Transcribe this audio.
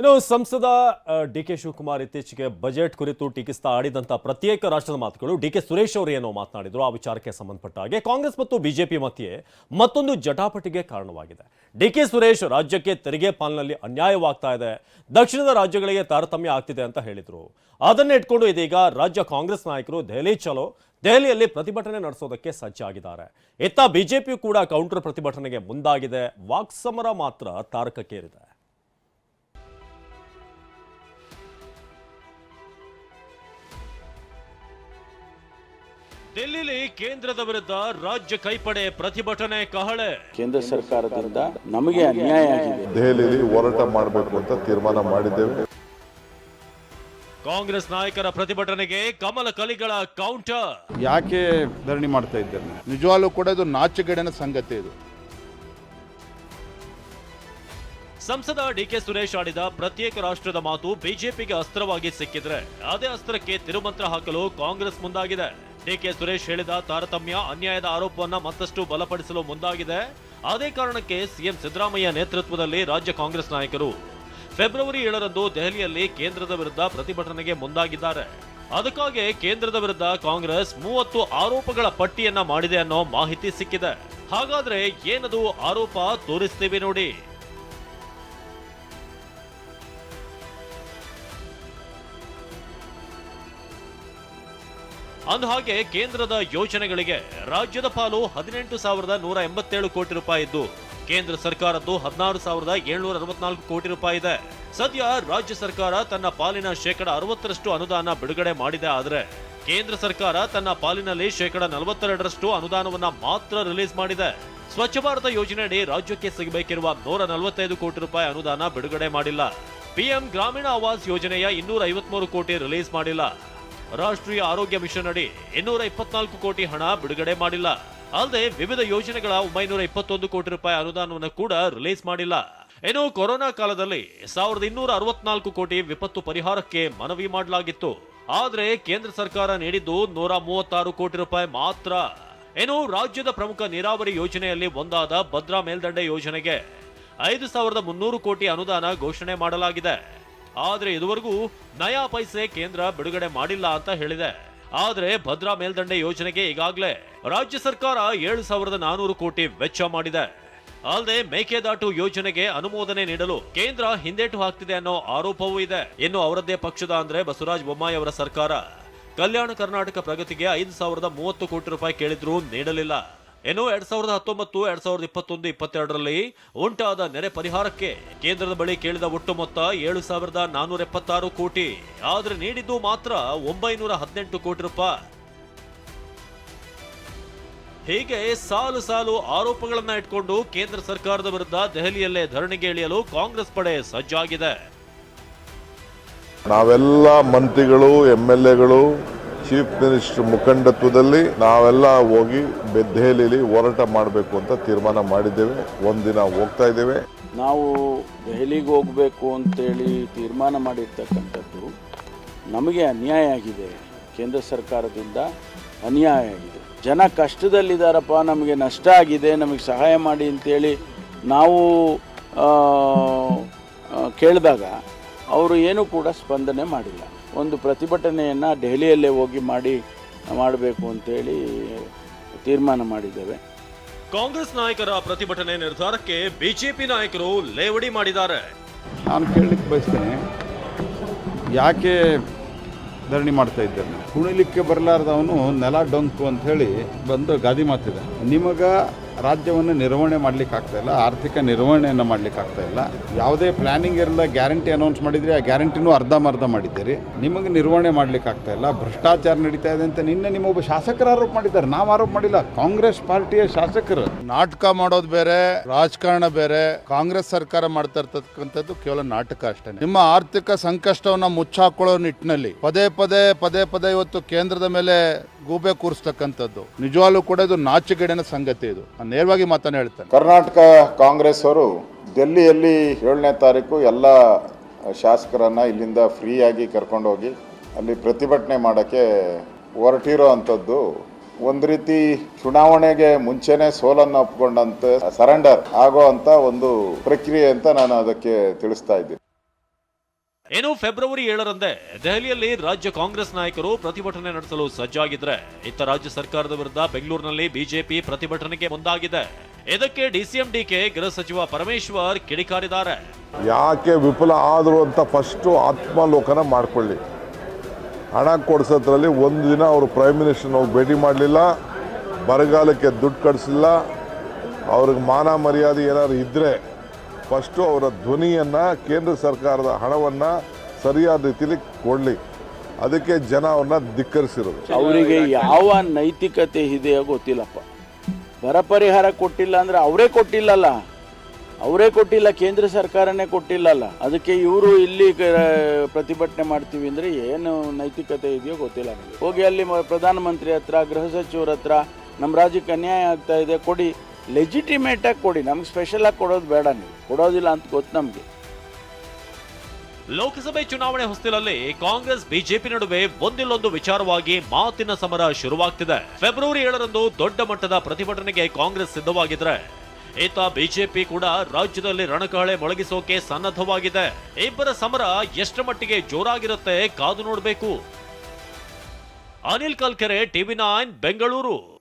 ಇನ್ನು ಸಂಸದ D K Shivakumar ಇತ್ತೀಚೆಗೆ ಬಜೆಟ್ ಕುರಿತು ಟೀಕಿಸ್ತಾ ಆಡಿದಂಥ ಪ್ರತ್ಯೇಕ ರಾಷ್ಟ್ರದ ಮಾತುಗಳು. ಡಿ ಕೆ ಸುರೇಶ್ ಅವರು ಏನೋ ಮಾತನಾಡಿದ್ರು, ಆ ವಿಚಾರಕ್ಕೆ ಸಂಬಂಧಪಟ್ಟ ಹಾಗೆ. ಕಾಂಗ್ರೆಸ್ ಮತ್ತು ಬಿಜೆಪಿ ಮಧ್ಯೆ ಮತ್ತೊಂದು ಜಟಾಪಟಿಗೆ ಕಾರಣವಾಗಿದೆ. ಡಿ ಕೆ ಸುರೇಶ್ ರಾಜ್ಯಕ್ಕೆ ತೆರಿಗೆ ಪಾಲಿನಲ್ಲಿ ಅನ್ಯಾಯವಾಗ್ತಾ ಇದೆ. ದಕ್ಷಿಣದ ರಾಜ್ಯಗಳಿಗೆ ತಾರತಮ್ಯ ಆಗ್ತಿದೆ ಅಂತ ಹೇಳಿದರು. ಅದನ್ನ ಇಟ್ಕೊಂಡು ಇದೀಗ ರಾಜ್ಯ ಕಾಂಗ್ರೆಸ್ ನಾಯಕರು ದೆಹಲಿ ಚಲೋ, ದೆಹಲಿಯಲ್ಲಿ ಪ್ರತಿಭಟನೆ ನಡೆಸೋದಕ್ಕೆ ಸಜ್ಜಾಗಿದ್ದಾರೆ ಇತ್ತ ಬಿಜೆಪಿ ಕೂಡ ಕೌಂಟರ್ ಪ್ರತಿಭಟನೆಗೆ ಮುಂದಾಗಿದೆ. ವಾಕ್ಸಮರ ಮಾತ್ರ ತಾರಕಕ್ಕೇರಿದೆ. ದಿಲ್ಲಿಲಿ ಕೇಂದ್ರದ ವಿರುದ್ಧ ರಾಜ್ಯ ಕೈಪಡೆ ಪ್ರತಿಭಟನೆ ಕಹಳೆ. ಕೇಂದ್ರ ಸರ್ಕಾರದಿಂದ ನಮಗೆ ಅನ್ಯಾಯ ಆಗಿದೆ. ದೆಹಲಿಯಲ್ಲಿ ಹೋರಾಟ ಮಾಡಬೇಕು ಅಂತ ತೀರ್ಮಾನ ಮಾಡಿದ್ದೇವೆ. ಕಾಂಗ್ರೆಸ್ ನಾಯಕರ ಪ್ರತಿಭಟನೆಗೆ ಕಮಲ ಕಲಿಗಳ ಕೌಂಟರ್ ಯಾಕೆ ಧರಣಿ ಮಾಡ್ತಾ ಇದ್ದಾರೆ ನೀವು? ನಿಜವಾಗ್ಲೂ ಕೂಡ ಇದು ನಾಚಿಕೆಡಿನ ಸಂಗತಿ ಇದು. ಸಂಸದ ಡಿಕೆ ಸುರೇಶ್ ಆಡಿದ ಪ್ರತ್ಯೇಕ ರಾಷ್ಟ್ರದ ಮಾತು ಬಿಜೆಪಿಗೆ ಅಸ್ತ್ರವಾಗಿ ಸಿಕ್ಕಿದ್ರೆ ಅದೇ ಅಸ್ತ್ರಕ್ಕೆ ತಿರುಮಂತ್ರ ಹಾಕಲು ಕಾಂಗ್ರೆಸ್ ಮುಂದಾಗಿದೆ. ಡಿಕೆ ಸುರೇಶ್ ಹೇಳಿದ ತಾರತಮ್ಯ, ಅನ್ಯಾಯದ ಆರೋಪವನ್ನ ಮತ್ತಷ್ಟು ಬಲಪಡಿಸಲು ಮುಂದಾಗಿದೆ. ಅದೇ ಕಾರಣಕ್ಕೆ ಸಿಎಂ ಸಿದ್ದರಾಮಯ್ಯ ನೇತೃತ್ವದಲ್ಲಿ ರಾಜ್ಯ ಕಾಂಗ್ರೆಸ್ ನಾಯಕರು ಫೆಬ್ರವರಿ ಏಳರಂದು ದೆಹಲಿಯಲ್ಲಿ ಕೇಂದ್ರದ ವಿರುದ್ಧ ಪ್ರತಿಭಟನೆಗೆ ಮುಂದಾಗಿದ್ದಾರೆ. ಅದಕ್ಕಾಗಿ ಕೇಂದ್ರದ ವಿರುದ್ಧ ಕಾಂಗ್ರೆಸ್ ಮೂವತ್ತು ಆರೋಪಗಳ ಪಟ್ಟಿಯನ್ನ ಮಾಡಿದೆ ಅನ್ನೋ ಮಾಹಿತಿ ಸಿಕ್ಕಿದೆ. ಹಾಗಾದ್ರೆ ಏನದು ಆರೋಪ ತೋರಿಸ್ತೀವಿ ನೋಡಿ. ಅಂದಹಾಗೆ ಕೇಂದ್ರದ ಯೋಜನೆಗಳಿಗೆ ರಾಜ್ಯದ ಪಾಲು ಹದಿನೆಂಟು ಸಾವಿರದ ನೂರ ಎಂಬತ್ತೇಳು ಕೋಟಿ ರೂಪಾಯಿ ಇದ್ದು, ಕೇಂದ್ರ ಸರ್ಕಾರದ್ದು ಹದಿನಾರು ಸಾವಿರದ ಏಳ್ನೂರ ಅರವತ್ನಾಲ್ಕು ಕೋಟಿ ರೂಪಾಯಿ ಇದೆ. ಸದ್ಯ ರಾಜ್ಯ ಸರ್ಕಾರ ತನ್ನ ಪಾಲಿನ ಶೇಕಡ ಅರವತ್ತರಷ್ಟು ಅನುದಾನ ಬಿಡುಗಡೆ ಮಾಡಿದೆ. ಆದರೆ ಕೇಂದ್ರ ಸರ್ಕಾರ ತನ್ನ ಪಾಲಿನಲ್ಲಿ ಶೇಕಡ ನಲವತ್ತೆರಡರಷ್ಟು ಅನುದಾನವನ್ನ ಮಾತ್ರ ರಿಲೀಸ್ ಮಾಡಿದೆ. ಸ್ವಚ್ಛ ಭಾರತ ಯೋಜನೆಯಡಿ ರಾಜ್ಯಕ್ಕೆ ಸಿಗಬೇಕಿರುವ ನೂರ ನಲವತ್ತೈದು ಕೋಟಿ ರೂಪಾಯಿ ಅನುದಾನ ಬಿಡುಗಡೆ ಮಾಡಿಲ್ಲ. ಪಿಎಂ ಗ್ರಾಮೀಣ ಆವಾಸ್ ಯೋಜನೆಯ ಇನ್ನೂರ ಐವತ್ಮೂರು ಕೋಟಿ ರಿಲೀಸ್ ಮಾಡಿಲ್ಲ. ರಾಷ್ಟ್ರೀಯ ಆರೋಗ್ಯ ಮಿಷನ್ ಅಡಿ ಇನ್ನೂರ ಇಪ್ಪತ್ನಾಲ್ಕು ಕೋಟಿ ಹಣ ಬಿಡುಗಡೆ ಮಾಡಿಲ್ಲ. ಅಲ್ಲದೆ ವಿವಿಧ ಯೋಜನೆಗಳ ಒಂಬೈನೂರ ಇಪ್ಪತ್ತೊಂದು ಕೋಟಿ ರೂಪಾಯಿ ಅನುದಾನವನ್ನು ಕೂಡ ರಿಲೀಸ್ ಮಾಡಿಲ್ಲ. ಇನ್ನು ಕೊರೋನಾ ಕಾಲದಲ್ಲಿ ಸಾವಿರದ ಇನ್ನೂರ ಅರವತ್ನಾಲ್ಕು ಕೋಟಿ ವಿಪತ್ತು ಪರಿಹಾರಕ್ಕೆ ಮನವಿ ಮಾಡಲಾಗಿತ್ತು. ಆದರೆ ಕೇಂದ್ರ ಸರ್ಕಾರ ನೀಡಿದ್ದು ನೂರ ಮೂವತ್ತಾರು ಕೋಟಿ ರೂಪಾಯಿ ಮಾತ್ರ. ಇನ್ನು ರಾಜ್ಯದ ಪ್ರಮುಖ ನೀರಾವರಿ ಯೋಜನೆಯಲ್ಲಿ ಒಂದಾದ ಭದ್ರಾ ಮೇಲ್ದಂಡೆ ಯೋಜನೆಗೆ ಐದು ಸಾವಿರದ ಮುನ್ನೂರು ಕೋಟಿ ಅನುದಾನ ಘೋಷಣೆ ಮಾಡಲಾಗಿದೆ. ಆದ್ರೆ ಇದುವರೆಗೂ ನಯಾ ಪೈಸೆ ಕೇಂದ್ರ ಬಿಡುಗಡೆ ಮಾಡಿಲ್ಲ ಅಂತ ಹೇಳಿದೆ. ಆದ್ರೆ ಭದ್ರಾ ಮೇಲ್ದಂಡೆ ಯೋಜನೆಗೆ ಈಗಾಗಲೇ ರಾಜ್ಯ ಸರ್ಕಾರ ಏಳು ಸಾವಿರದ ನಾನೂರು ಕೋಟಿ ವೆಚ್ಚ ಮಾಡಿದೆ. ಅಲ್ಲದೆ ಮೇಕೆದಾಟು ಯೋಜನೆಗೆ ಅನುಮೋದನೆ ನೀಡಲು ಕೇಂದ್ರ ಹಿಂದೇಟು ಹಾಕ್ತಿದೆ ಅನ್ನೋ ಆರೋಪವೂ ಇದೆ. ಇನ್ನು ಅವರದ್ದೇ ಪಕ್ಷದ ಅಂದ್ರೆ ಬಸವರಾಜ ಬೊಮ್ಮಾಯಿ ಅವರ ಸರ್ಕಾರ. ಕಲ್ಯಾಣ ಕರ್ನಾಟಕ ಪ್ರಗತಿಗೆ ಐದು ಸಾವಿರದ ಮೂವತ್ತು ಕೋಟಿ ರೂಪಾಯಿ ಕೇಳಿದ್ರೂ ನೀಡಲಿಲ್ಲ. ಇನ್ನು ಎರಡ್ ಸಾವಿರದ ಹತ್ತೊಂಬತ್ತು, ಎರಡ್ ಸಾವಿರದ ಇಪ್ಪತ್ತೊಂದು, ಇಪ್ಪತ್ತೆರಡರಲ್ಲಿ ಉಂಟಾದ ನೆರೆ ಪರಿಹಾರಕ್ಕೆ ಕೇಂದ್ರದ ಬಳಿ ಕೇಳಿದ ಒಟ್ಟು ಮೊತ್ತ ಏಳು ಸಾವಿರದ ನಾನೂರ ಎಪ್ಪತ್ತಾರು ಕೋಟಿ. ಆದರೆ ನೀಡಿದ್ದು ಮಾತ್ರ ಒಂಬೈನೂರ ಹದಿನೆಂಟು ಕೋಟಿ ರೂಪಾಯಿ. ಹೀಗೆ ಸಾಲು ಸಾಲು ಆರೋಪಗಳನ್ನ ಇಟ್ಕೊಂಡು ಕೇಂದ್ರ ಸರ್ಕಾರದ ವಿರುದ್ಧ ದೆಹಲಿಯಲ್ಲೇ ಧರಣಿಗೆ ಇಳಿಯಲು ಕಾಂಗ್ರೆಸ್ ಪಡೆ ಸಜ್ಜಾಗಿದೆ. ನಾವೆಲ್ಲ ಮಂತ್ರಿಗಳು, ಎಂ ಎಲ್ ಎಗಳು ಚೀಫ್ ಮಿನಿಸ್ಟರ್ ಮುಖಂಡತ್ವದಲ್ಲಿ ನಾವೆಲ್ಲ ಹೋಗಿ ದೆಹಲಿಯಲ್ಲಿ ಹೋರಾಟ ಮಾಡಬೇಕು ಅಂತ ತೀರ್ಮಾನ ಮಾಡಿದ್ದೇವೆ. ಒಂದಿನ ಹೋಗ್ತಾ ಇದ್ದೇವೆ. ನಾವು ದೆಹಲಿಗೆ ಹೋಗಬೇಕು ಅಂತೇಳಿ ತೀರ್ಮಾನ ಮಾಡಿರ್ತಕ್ಕಂಥದ್ದು ನಮಗೆ ಅನ್ಯಾಯ ಆಗಿದೆ. ಕೇಂದ್ರ ಸರ್ಕಾರದಿಂದ ಅನ್ಯಾಯ ಆಗಿದೆ. ಜನ ಕಷ್ಟದಲ್ಲಿದ್ದಾರಪ್ಪ, ನಮಗೆ ನಷ್ಟ ಆಗಿದೆ, ನಮಗೆ ಸಹಾಯ ಮಾಡಿ ಅಂತೇಳಿ ನಾವು ಕೇಳಿದಾಗ ಅವರು ಏನೂ ಕೂಡ ಸ್ಪಂದನೆ ಮಾಡಿಲ್ಲ. ಒಂದು ಪ್ರತಿಭಟನೆಯನ್ನು ದೆಹಲಿಯಲ್ಲೇ ಹೋಗಿ ಮಾಡಿ ಮಾಡಬೇಕು ಅಂತೇಳಿ ತೀರ್ಮಾನ ಮಾಡಿದ್ದೇವೆ. ಕಾಂಗ್ರೆಸ್ ನಾಯಕರ ಪ್ರತಿಭಟನೆ ನಿರ್ಧಾರಕ್ಕೆ ಬಿಜೆಪಿ ನಾಯಕರು ಲೇವಡಿ ಮಾಡಿದ್ದಾರೆ. ನಾನು ಕೇಳಲಿಕ್ಕೆ ಬಯಸ್ತೇನೆ ಯಾಕೆ ಧರಣಿ ಮಾಡ್ತಾ ಇದ್ದಾರೆ ನೀವು? ಕುಣಿಲಿಕ್ಕೆ ಬರಲಾರ್ದವನು ನೆಲ ಡೊಂಕು ಅಂತ ಹೇಳಿ ಬಂದು ಗಾದಿ ಮಾತಿದೆ ನಿಮಗ ರಾಜ್ಯವನ್ನು ನಿರ್ವಹಣೆ ಮಾಡ್ಲಿಕ್ಕೆ ಇಲ್ಲ, ಆರ್ಥಿಕ ನಿರ್ವಹಣೆಯನ್ನು ಮಾಡ್ಲಿಕ್ಕೆ ಆಗ್ತಾ ಇಲ್ಲ. ಯಾವುದೇ ಪ್ಲಾನಿಂಗ್ ಇರಲ್ಲ ಗ್ಯಾರಂಟಿ ಅನೌನ್ಸ್ ಮಾಡಿದರೆ ಆ ಗ್ಯಾರಂಟಿನೂ ಅರ್ಧಂಬರ್ಧ ಮಾಡಿದ್ದೀರಿ. ನಿಮಗೆ ನಿರ್ವಹಣೆ ಮಾಡ್ಲಿಕ್ಕೆ ಆಗ್ತಾ ಇಲ್ಲ, ಭ್ರಷ್ಟಾಚಾರ ನಡೀತಾ ಇದೆ ಅಂತ ನಿನ್ನೆ ನಿಮ್ಮೊಬ್ಬ ಶಾಸಕರು ಆರೋಪ ಮಾಡಿದ್ದಾರೆ. ನಾವು ಆರೋಪ ಮಾಡಿಲ್ಲ, ಕಾಂಗ್ರೆಸ್ ಪಾರ್ಟಿಯ ಶಾಸಕರು. ನಾಟಕ ಮಾಡೋದು ಬೇರೆ, ರಾಜಕಾರಣ ಬೇರೆ, ಕಾಂಗ್ರೆಸ್ ಸರ್ಕಾರ ಮಾಡ್ತಾ ಇರ್ತಕ್ಕಂಥದ್ದು ಕೇವಲ ನಾಟಕ ಅಷ್ಟೇ. ನಿಮ್ಮ ಆರ್ಥಿಕ ಸಂಕಷ್ಟವನ್ನ ಮುಚ್ಚಾಕೊಳ್ಳೋ ನಿಟ್ಟಿನಲ್ಲಿ ಪದೇ ಪದೇ ಪದೇ ಪದೇ ಇವತ್ತು ಕೇಂದ್ರದ ಮೇಲೆ ಗೂಬೆ ಕೂರಿಸ್ತಕ್ಕಂಥದ್ದು. ನಿಜವಾಗ್ಲೂ ಕೂಡ ಇದು ನಾಚುಗೇಡಿನ ಸಂಗತಿ ಇದು. ನೇರವಾಗಿ ಮಾತನ್ನು ಹೇಳ್ತೇನೆ. ಕರ್ನಾಟಕ ಕಾಂಗ್ರೆಸ್ ಅವರು ಡೆಲ್ಲಿಯಲ್ಲಿ ಏಳನೇ ತಾರೀಕು ಎಲ್ಲ ಶಾಸಕರನ್ನು ಇಲ್ಲಿಂದ ಫ್ರೀಯಾಗಿ ಕರ್ಕೊಂಡೋಗಿ ಅಲ್ಲಿ ಪ್ರತಿಭಟನೆ ಮಾಡೋಕ್ಕೆ ಹೊರಟಿರೋ ಅಂಥದ್ದು ಒಂದು ರೀತಿ ಚುನಾವಣೆಗೆ ಮುಂಚೆನೇ ಸೋಲನ್ನು ಒಪ್ಕೊಂಡಂತೆ ಸರೆಂಡರ್ ಆಗೋ ಅಂತ ಒಂದು ಪ್ರಕ್ರಿಯೆ ಅಂತ ನಾನು ಅದಕ್ಕೆ ತಿಳಿಸ್ತಾ ಇದ್ದೀನಿ. ಇನ್ನು ಫೆಬ್ರವರಿ ಏಳರಂದೇ ದೆಹಲಿಯಲ್ಲಿ ರಾಜ್ಯ ಕಾಂಗ್ರೆಸ್ ನಾಯಕರು ಪ್ರತಿಭಟನೆ ನಡೆಸಲು ಸಜ್ಜಾಗಿದ್ರೆ, ಇತ್ತ ರಾಜ್ಯ ಸರ್ಕಾರದ ವಿರುದ್ಧ ಬೆಂಗಳೂರಿನಲ್ಲಿ ಬಿಜೆಪಿ ಪ್ರತಿಭಟನೆಗೆ ಮುಂದಾಗಿದೆ. ಇದಕ್ಕೆ ಡಿಸಿಎಂ ಡಿಕೆ ಗೃಹ ಸಚಿವ ಪರಮೇಶ್ವರ್ ಕಿಡಿಕಾರಿದ್ದಾರೆ. ಯಾಕೆ ವಿಫಲ ಆದರು ಅಂತ ಫಸ್ಟು ಆತ್ಮಲೋಕನ ಮಾಡ್ಕೊಳ್ಳಿ. ಹಣ ಕೊಡಿಸೋದ್ರಲ್ಲಿ ಒಂದು ದಿನ ಅವರು ಪ್ರೈಮ್ ಮಿನಿಸ್ಟರ್ ನಾವು ಭೇಟಿ ಮಾಡಲಿಲ್ಲ, ಬರಗಾಲಕ್ಕೆ ದುಡ್ಡು ಕಳಿಸಿಲ್ಲ ಅವ್ರಿಗೆ ಮಾನ ಮರ್ಯಾದೆ ಏನಾದ್ರು ಇದ್ದರೆ ಫಸ್ಟು ಅವರ ಧ್ವನಿಯನ್ನು ಕೇಂದ್ರ ಸರ್ಕಾರದ ಹಣವನ್ನು ಸರಿಯಾದ ರೀತಿಯಲ್ಲಿ ಕೊಡಲಿ. ಅದಕ್ಕೆ ಜನ ಅವ್ರನ್ನ ಧಿಕ್ಕರಿಸಿರೋದು. ಅವರಿಗೆ ಯಾವ ನೈತಿಕತೆ ಇದೆಯೋ ಗೊತ್ತಿಲ್ಲಪ್ಪ. ಬರ ಪರಿಹಾರ ಕೊಟ್ಟಿಲ್ಲ ಅಂದರೆ ಅವರೇ ಕೊಟ್ಟಿಲ್ಲಲ್ಲ. ಅವರೇ ಕೊಟ್ಟಿಲ್ಲ, ಕೇಂದ್ರ ಸರ್ಕಾರನೇ ಕೊಟ್ಟಿಲ್ಲಲ್ಲ. ಅದಕ್ಕೆ ಇವರು ಇಲ್ಲಿ ಪ್ರತಿಭಟನೆ ಮಾಡ್ತೀವಿ ಅಂದರೆ ಏನು ನೈತಿಕತೆ ಇದೆಯೋ ಗೊತ್ತಿಲ್ಲ ಹೋಗಿ ಅಲ್ಲಿ ಪ್ರಧಾನಮಂತ್ರಿ ಹತ್ರ, ಗೃಹ ಸಚಿವರ ಹತ್ರ ನಮ್ಮ ರಾಜ್ಯಕ್ಕೆ ಅನ್ಯಾಯ ಆಗ್ತಾ ಇದೆ, ಕೊಡಿ. ಲೆಜಿಟಿಮೇಟಾಗಿ ಕೊಡಿ, ನಮ್ಗೆ ಸ್ಪೆಷಲ್ ಆಗಿ ಕೊಡೋದು ಬೇಡ ನೀವು. ಕೊಡೋದಿಲ್ಲ ಅಂತ ಗೊತ್ತು ನಮಗೆ. ಲೋಕಸಭೆ ಚುನಾವಣೆ ಹೊಸ್ತಿಲಲ್ಲಿ ಕಾಂಗ್ರೆಸ್, ಬಿಜೆಪಿ ನಡುವೆ ಒಂದಿಲ್ಲೊಂದು ವಿಚಾರವಾಗಿ ಮಾತಿನ ಸಮರ ಶುರುವಾಗ್ತಿದೆ. ಫೆಬ್ರವರಿ ಏಳರಂದು ದೊಡ್ಡ ಮಟ್ಟದ ಪ್ರತಿಭಟನೆಗೆ ಕಾಂಗ್ರೆಸ್ ಸಿದ್ಧವಾಗಿದ್ರೆ ಇತ್ತ ಬಿಜೆಪಿ ಕೂಡ ರಾಜ್ಯದಲ್ಲಿ ರಣಕಹಳೆ ಮೊಳಗಿಸೋಕೆ ಸನ್ನದ್ಧವಾಗಿದೆ. ಇಬ್ಬರ ಸಮರ ಎಷ್ಟು ಮಟ್ಟಿಗೆ ಜೋರಾಗಿರುತ್ತೆ ಕಾದು ನೋಡಬೇಕು. Anil Kalkere, TV nine, Bengaluru.